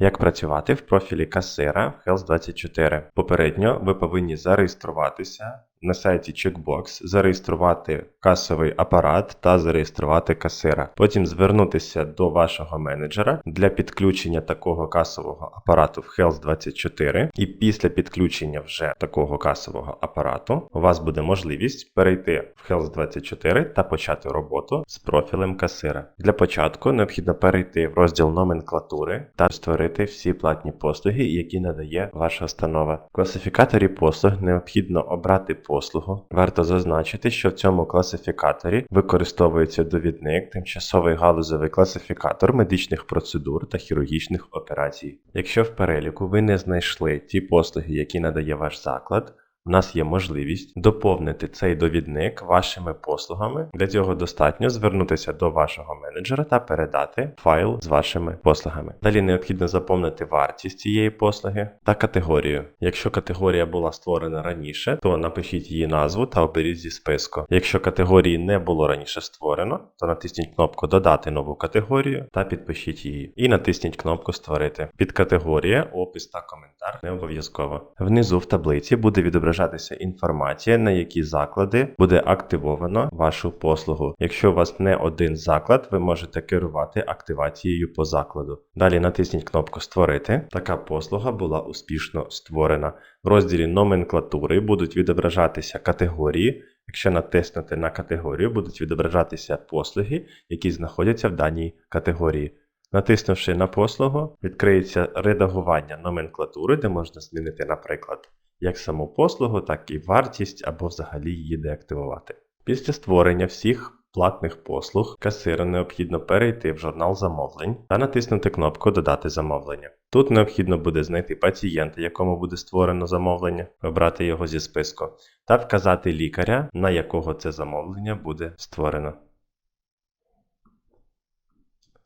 Як працювати в профілі касира в Health24? Попередньо ви повинні зареєструватися на сайті Checkbox, зареєструвати касовий апарат та зареєструвати касира. Потім звернутися до вашого менеджера для підключення такого касового апарату в Health24. І після підключення вже такого касового апарату у вас буде можливість перейти в Health24 та почати роботу з профілем касира. Для початку необхідно перейти в розділ номенклатури та створити всі платні послуги, які надає ваша установа. В класифікаторі послуг необхідно обрати послугу. Варто зазначити, що в цьому класифікаторі використовується довідник, тимчасовий галузевий класифікатор медичних процедур та хірургічних операцій. Якщо в переліку ви не знайшли ті послуги, які надає ваш заклад, у нас є можливість доповнити цей довідник вашими послугами. Для цього достатньо звернутися до вашого менеджера та передати файл з вашими послугами. Далі необхідно заповнити вартість цієї послуги та категорію. Якщо категорія була створена раніше, то напишіть її назву та оберіть зі списку. Якщо категорії не було раніше створено, то натисніть кнопку Додати нову категорію та підпишіть її. І натисніть кнопку Створити. Підкатегорія, опис та коментар не обов'язково. Внизу в таблиці буде відображатися інформація, на які заклади буде активовано вашу послугу. Якщо у вас не один заклад, ви можете керувати активацією по закладу. Далі натисніть кнопку Створити. Така послуга була успішно створена. В розділі номенклатури будуть відображатися категорії. Якщо натиснути на категорію, будуть відображатися послуги, які знаходяться в даній категорії. Натиснувши на послугу, відкриється редагування номенклатури, де можна змінити, наприклад, як саму послугу, так і вартість або взагалі її деактивувати. Після створення всіх платних послуг касиру необхідно перейти в журнал замовлень та натиснути кнопку Додати замовлення. Тут необхідно буде знайти пацієнта, якому буде створено замовлення, обрати його зі списку, та вказати лікаря, на якого це замовлення буде створено.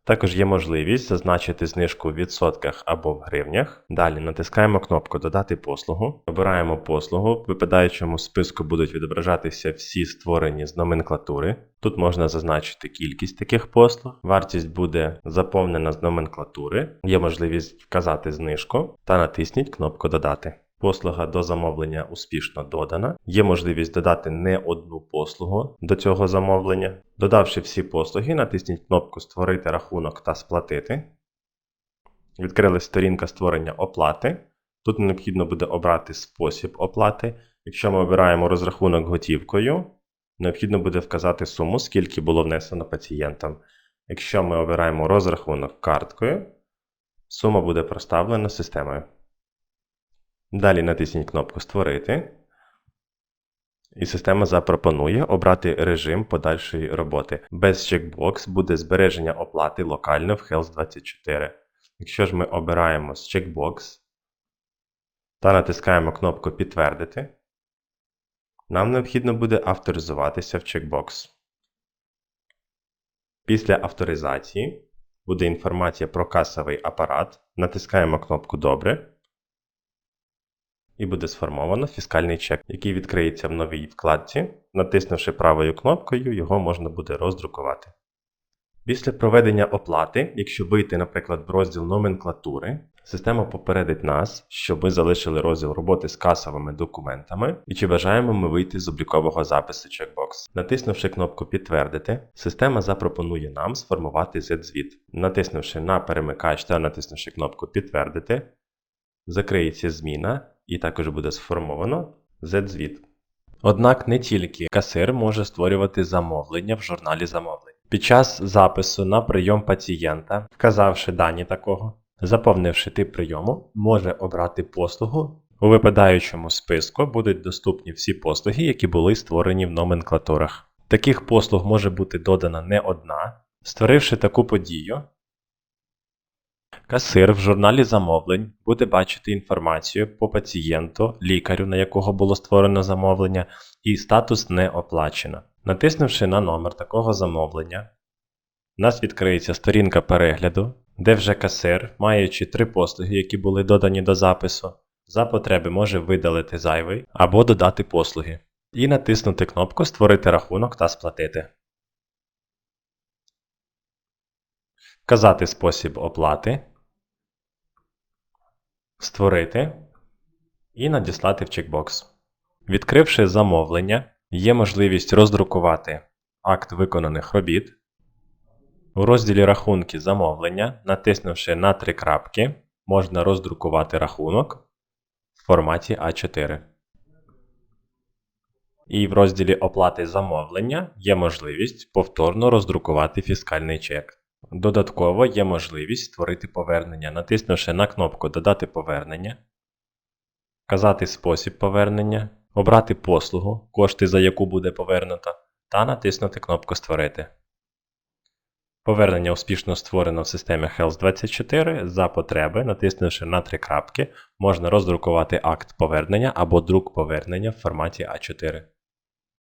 Також є можливість зазначити знижку в відсотках або в гривнях. Далі натискаємо кнопку Додати послугу, обираємо послугу. В випадаючому списку будуть відображатися всі створені з номенклатури. Тут можна зазначити кількість таких послуг. Вартість буде заповнена з номенклатури. Є можливість вказати знижку та натисніть кнопку Додати. Послуга до замовлення успішно додана. Є можливість додати не одну послугу до цього замовлення. Додавши всі послуги, натисніть кнопку Створити рахунок та сплатити. Відкрилась сторінка створення оплати. Тут необхідно буде обрати спосіб оплати. Якщо ми обираємо розрахунок готівкою, необхідно буде вказати суму, скільки було внесено пацієнтам. Якщо ми обираємо розрахунок карткою, сума буде проставлена системою. Далі натисніть кнопку Створити. І система запропонує обрати режим подальшої роботи. Без чекбокс буде збереження оплати локально в Health24. Якщо ж ми обираємо з чекбокс та натискаємо кнопку Підтвердити, нам необхідно буде авторизуватися в чекбокс. Після авторизації буде інформація про касовий апарат. Натискаємо кнопку Добре і буде сформовано фіскальний чек, який відкриється в новій вкладці. Натиснувши правою кнопкою, його можна буде роздрукувати. Після проведення оплати, якщо вийти, наприклад, в розділ номенклатури, система попередить нас, що ми залишили розділ роботи з касовими документами і чи бажаємо ми вийти з облікового запису чекбокс. Натиснувши кнопку Підтвердити, система запропонує нам сформувати Z-звіт. Натиснувши на перемикач та натиснувши кнопку Підтвердити, закриється зміна і також буде сформовано Z-звіт. Однак не тільки касир може створювати замовлення в журналі замовлень. Під час запису на прийом пацієнта, вказавши дані такого, заповнивши тип прийому, може обрати послугу. У випадаючому списку будуть доступні всі послуги, які були створені в номенклатурах. Таких послуг може бути додана не одна. Створивши таку подію, Касир в журналі замовлень буде бачити інформацію по пацієнту, лікарю, на якого було створено замовлення, і статус не оплачено. Натиснувши на номер такого замовлення, у нас відкриється сторінка перегляду, де вже касир, маючи три послуги, які були додані до запису, за потреби може видалити зайвий або додати послуги, і натиснути кнопку Створити рахунок та сплатити. Вказати спосіб оплати Створити і надіслати в чекбокс. Відкривши замовлення, є можливість роздрукувати акт виконаних робіт. У розділі Рахунки замовлення, натиснувши на три крапки, можна роздрукувати рахунок в форматі А4. І в розділі Оплати замовлення є можливість повторно роздрукувати фіскальний чек. Додатково є можливість створити повернення, натиснувши на кнопку Додати повернення, вказати спосіб повернення, обрати послугу, кошти за яку буде повернуто, та натиснути кнопку Створити. Повернення успішно створено в системі Health24. За потреби, натиснувши на три крапки, можна роздрукувати акт повернення або друк повернення в форматі А4.